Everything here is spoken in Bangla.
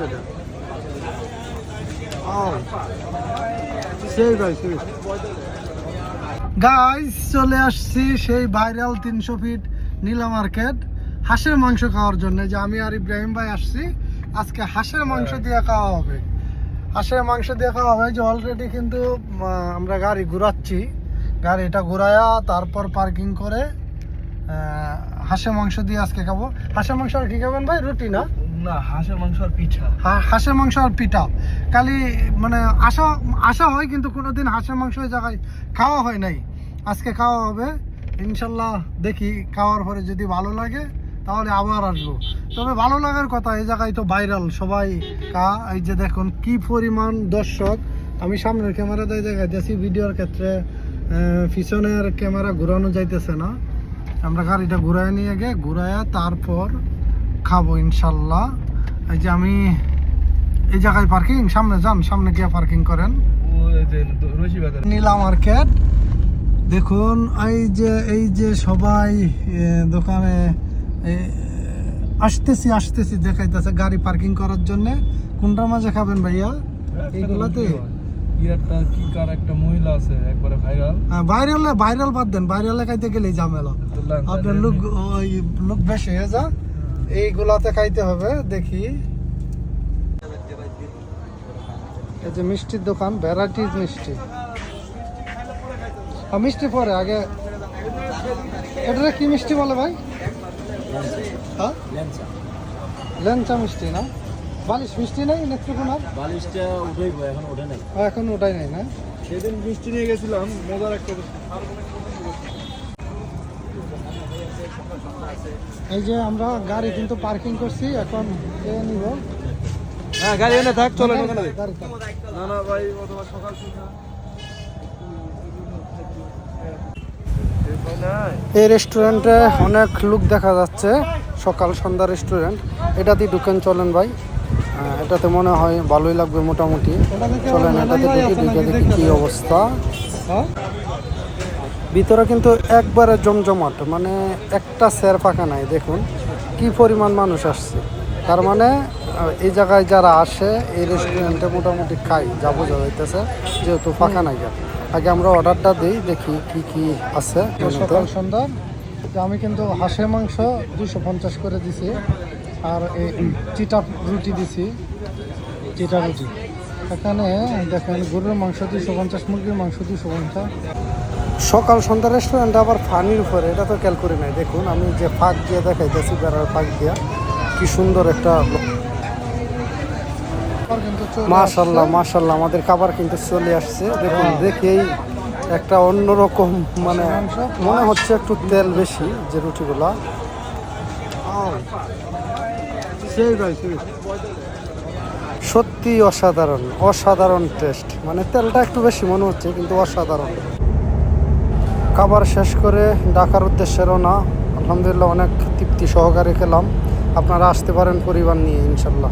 সেটা সেই ভাই সেই। গাইস চলে আসছি সেই ভাইরাল তিনশো ফিট নীলা মার্কেট হাঁসের মাংস খাওয়ার জন্য। যে আমি আর ইব্রাহিম ভাই আসছি আজকে হাঁসের মাংস দিয়ে খাওয়া হবে। হাঁসের মাংস দিয়ে খাওয়া হবে যে অলরেডি কিন্তু আমরা গাড়ি ঘুরাচ্ছি। গাড়িটা ঘুরায়া তারপর পার্কিং করে হাঁসের মাংস দিয়ে আজকে খাব। হাঁসের মাংস আর কি খাবেন ভাই? রুটি না? হাঁসের মাংস আর পিঠা। হাঁসের মাংস আর পিঠা। খালি মানে আশা আশা হয়, কিন্তু কোনোদিন হাঁসের মাংস জায়গায় খাওয়া হয় নাই। আজকে খাওয়া হবে। ইনশাল্লাহ দেখি, খাওয়ার পরে যদি ভালো লাগে, তাহলে আবার আসব। তবে ভালো লাগার কথা, এই জায়গায় তো ভাইরাল সবাই কা, এই যে দেখুন, কি পরিমাণ দর্শক। আমি সামনের ক্যামেরা দিয়ে দেখাইতেছি, ভিডিওর ক্ষেত্রে পিছনের ক্যামেরা ঘুরানো যাইতেছে না। আমরা গাড়িটা ঘুরায় নিয়ে গে ঘুরায়া তারপর খাব ইনশাল্লাহ। এই যে আমি এই জায়গায় পার্কিং সামনে যান সামনে গিয়ে পার্কিং করেন। নীলা মার্কেট দেখুন এই যে এই যে সবাই দোকানে আসতেছি আসতেছি দেখাইতেছে গাড়ি পার্কিং করার জন্য। কোনটার মাঝে খাবেন ভাইয়া? এইগুলাতে কি কার একটা মহিলা আছে একবারে ভাইরাল ভাইরালে ভাইরাল বাদ দেন ভাইরালে খাইতে গেলেই ঝামেলা। আপনার লোক ওই লোক বেশি হয়ে যা। এইগুলাতে খাইতে হবে দেখি। এই যে মিষ্টির দোকান ভ্যারাইটিস মিষ্টি। মিষ্টি পরে আগে এটা কি মিষ্টি বলে ভাই? হ্যাঁ? লেঞ্চা মিষ্টি না? বালিশ মিষ্টি নাই নেত্রকোনা বালিশটা উঠেই এখন ওঠে নাই। এখন ওটাই নাই না? সেদিন মিষ্টি নিয়ে গেছিলাম মজার একটা এই যে আমরা গাড়ি কিন্তু পার্কিং করছি এখন কে নিব। হ্যাঁ গাড়ি এনে থাক চলো না না ভাই অথবা সকাল এই রেস্টুরেন্টে অনেক লোক দেখা যাচ্ছে সকাল সন্ধ্যা রেস্টুরেন্ট। এটাতে ঢুকেন চলেন ভাই। আহ, এটাতে মনে হয় ভালোই লাগবে মোটামুটি। চলেন এটাতে ঢুকে ঢুকে দেখি কি অবস্থা। ভিতরে কিন্তু একবারে জমজমাট মানে একটা স্যার ফাঁকা নাই দেখুন। কি পরিমাণ মানুষ আসছে। তার মানে এই জায়গায় যারা আসে এই রেস্টুরেন্টে মোটামুটি খাই যা বোঝা যাইতেছে যেহেতু ফাঁকা নাই আগে আমরা অর্ডারটা দিই দেখি কি কি আছে। সকাল সন্ধ্যা আমি কিন্তু হাঁসের মাংস দুশো পঞ্চাশ করে দিছি আর এই চিটা রুটি দিছি চিটা রুটি। এখানে দেখেন গরুর মাংস দুশো পঞ্চাশ মুরগির মাংস দুশো পঞ্চাশ। সকাল সন্ধ্যা রেস্টুরেন্ট আবার ফানির উপরে এটা তো খেয়াল করি নাই দেখুন আমি যে ফাঁক দিয়ে দেখাইতেছি বেড়ার ফাঁক দিয়া কি সুন্দর একটা মাশাল্লাহ মাশাল্লাহ আমাদের খাবার কিন্তু চলে আসছে। দেখুন দেখেই একটা অন্যরকম মানে মনে হচ্ছে একটু তেল বেশি যে রুটিগুলা। সেই। সত্যি অসাধারণ অসাধারণ টেস্ট মানে তেলটা একটু বেশি মনে হচ্ছে, কিন্তু অসাধারণ। খাবার শেষ করে ডাকার উদ্দেশ্যে রওনা আলহামদুলিল্লাহ অনেক তৃপ্তি সহকারে খেলাম। আপনারা আসতে পারেন পরিবার নিয়ে, ইনশাল্লাহ।